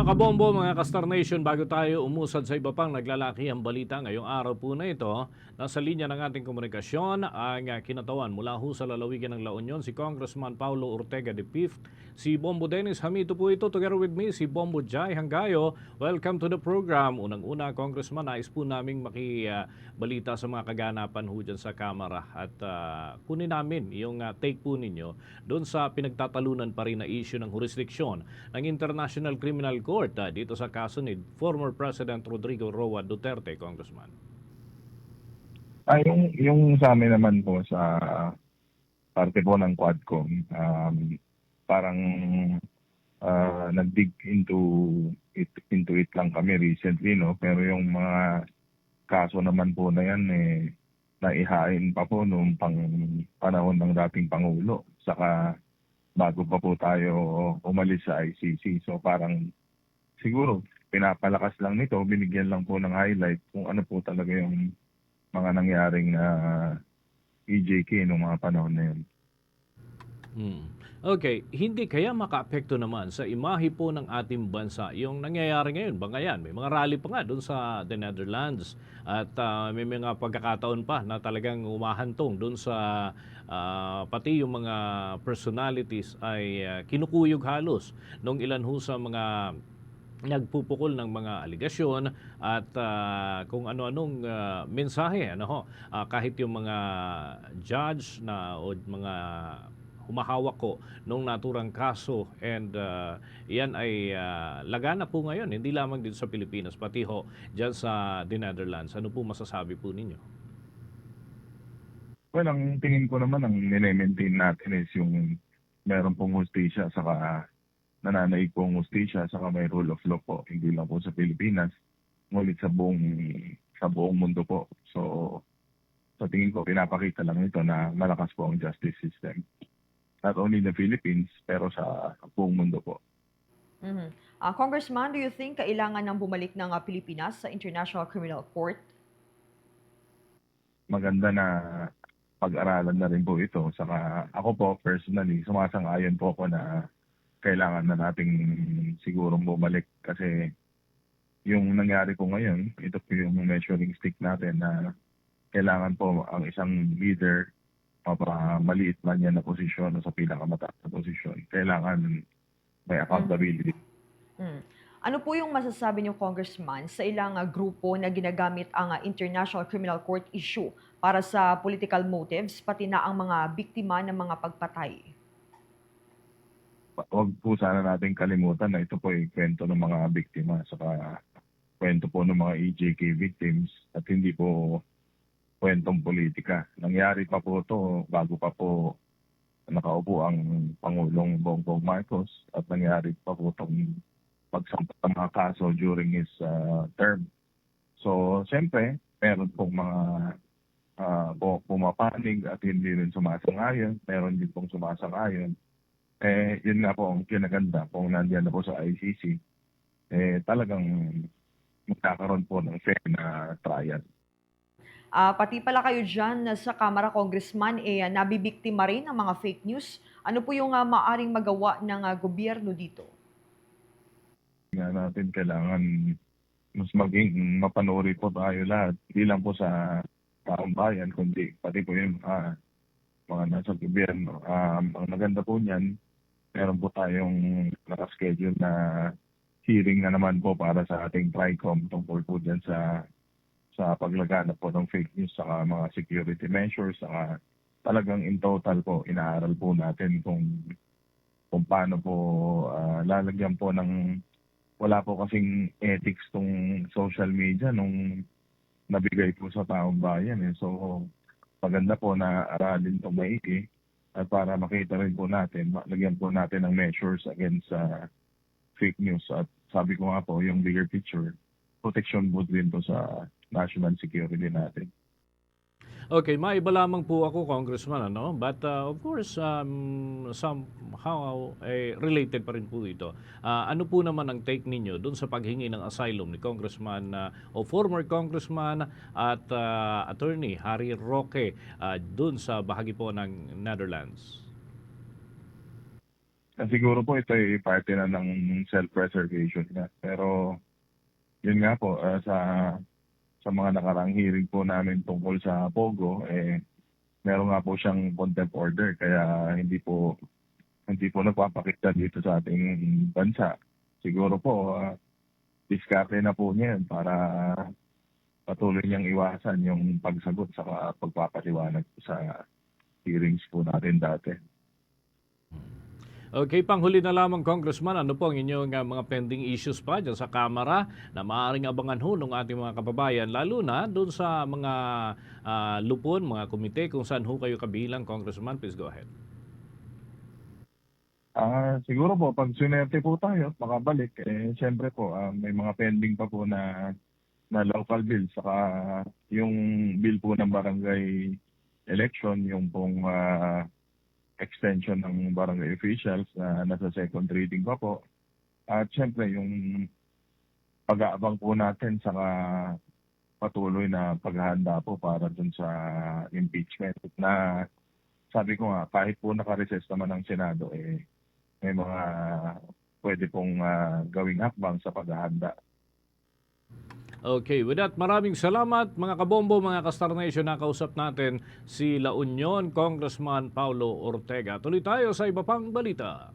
mga kabombo, mga Kastar Nation, bago tayo umusad sa iba pang naglalaki ang balita ngayong araw po na ito, nasa linya ng ating komunikasyon ang kinatawan mula ho sa lalawigan ng La Union, si Congressman Paulo Ortega de Pift, si Bombo Dennis Hamito po ito, together with me, si Bombo Jai Hangayo. Welcome to the program. Unang-una, Congressman, nais po naming makibalita sa mga kaganapan ho dyan sa Kamara at uh, kunin namin yung uh, take po ninyo doon sa pinagtatalunan pa rin na issue ng jurisdiksyon ng International Criminal Court uh, dito sa kaso ni former President Rodrigo Roa Duterte, Congressman. Ah, yung, yung sa amin naman po sa parte po ng Quadcom, um, parang ah, nag-dig into it, into it lang kami recently, no? Pero yung mga kaso naman po na yan, eh, naihain pa po noong pang panahon ng dating Pangulo. Saka bago pa po tayo umalis sa ICC. So parang siguro pinapalakas lang nito, binigyan lang po ng highlight kung ano po talaga yung mga nangyaring uh, EJK noong mga panahon na yun. Hmm. Okay, hindi kaya makaapekto naman sa imahe po ng ating bansa yung nangyayari ngayon. Bangayan, may mga rally pa nga doon sa the Netherlands at ah, may mga pagkakataon pa na talagang umahantong doon sa ah, pati yung mga personalities ay ah, kinukuyog halos nung ilan ho sa mga nagpupukol ng mga aligasyon at ah, kung ano-anong ah, mensahe ano ho? Ah, kahit yung mga judge na o mga humahawak ko nung naturang kaso and uh, yan ay uh, lagana po ngayon hindi lamang dito sa Pilipinas pati ho dyan sa the Netherlands. Ano po masasabi po ninyo? Well, ang tingin ko naman ang nine-maintain natin is yung meron pong hustisya saka nananaig pong hustisya saka may rule of law po hindi lang po sa Pilipinas ngunit sa buong sa buong mundo po. So sa tingin ko pinapakita lang ito na malakas po ang justice system. Not only in the Philippines pero sa buong mundo po. Mhm. Ah, Congressman, do you think kailangan nang bumalik ng ah, Pilipinas sa International Criminal Court? maganda na pag-aralan na rin po ito. Saka ako po personally, sumasang-ayon po ako na kailangan na nating sigurong bumalik kasi yung nangyari po ngayon, ito po yung measuring stick natin na kailangan po ang isang leader mapa maliit man yan na posisyon o sa pinakamataas na posisyon. Kailangan may accountability. Hmm. Ano po yung masasabi niyo, Congressman, sa ilang ah, grupo na ginagamit ang ah, International Criminal Court issue para sa political motives, pati na ang mga biktima ng mga pagpatay? Huwag po sana natin kalimutan na ito po ay kwento ng mga biktima saka kwento po ng mga EJK victims at hindi po kwentong politika. Nangyari pa po to bago pa po nakaupo ang Pangulong Bongbong Marcos at nangyari pa po itong pagsampa ng mga kaso during his uh, term. So, siyempre, meron pong mga uh, pumapanig at hindi rin sumasang-ayon. Meron din pong sumasang-ayon eh, yun nga po ang kinaganda kung nandiyan na po sa ICC, eh, talagang magkakaroon po ng fair na trial. Ah, pati pala kayo dyan sa Kamara, Congressman, eh, nabibiktima rin ng mga fake news. Ano po yung ah, maaring magawa ng ah, gobyerno dito? Nga natin kailangan mas maging mapanuri po tayo lahat. Hindi lang po sa taong bayan, kundi pati po yung ah, mga nasa gobyerno. Um, ang maganda po niyan, meron po tayong nakaschedule na hearing na naman po para sa ating TRICOM tungkol po dyan sa sa paglaganap po ng fake news sa mga security measures saka talagang in total po inaaral po natin kung kung paano po ah, lalagyan po ng wala po kasing ethics tong social media nung nabigay po sa taong bayan eh. So maganda po na aralin itong maigi at para makita rin po natin, lagyan po natin ng measures against sa fake news at sabi ko nga po yung bigger picture, protection po din to sa national security natin. Okay, maiba lamang po ako, Congressman, ano? But uh, of course, um, somehow eh, related pa rin po ito. Ah, ano po naman ang take ninyo doon sa paghingi ng asylum ni Congressman uh, o former Congressman at uh, Attorney Harry Roque uh, doon sa bahagi po ng Netherlands? Na siguro po ito ay parte na ng self-preservation na. Pero yun nga po, ah, sa sa mga nakarang hearing po namin tungkol sa Pogo, eh, meron nga po siyang contempt order kaya hindi po hindi po nagpapakita dito sa ating bansa. Siguro po, ah, diskarte na po niya para patuloy niyang iwasan yung pagsagot sa pagpapaliwanag sa hearings po natin dati. Okay, panghuli na lamang Congressman, ano po ang inyong uh, mga pending issues pa dyan sa Kamara na maaaring abangan ho ng ating mga kababayan, lalo na doon sa mga ah, lupon, mga komite, kung saan ho kayo kabilang, Congressman, please go ahead. Ah, siguro po pag sunerte po tayo at makabalik eh siyempre po ah, may mga pending pa po na na local bill saka yung bill po ng barangay election yung pong ah, extension ng barangay officials na nasa second reading pa po. At siyempre yung pag-aabang po natin saka patuloy na paghahanda po para dun sa impeachment na sabi ko nga kahit po naka-recess naman ng Senado eh may mga pwede pong ah, gawing hakbang sa paghahanda. Okay, with that, maraming salamat mga kabombo, mga ka-Star Nation. Nakausap natin si La Union Congressman Paulo Ortega. Tuloy tayo sa iba pang balita.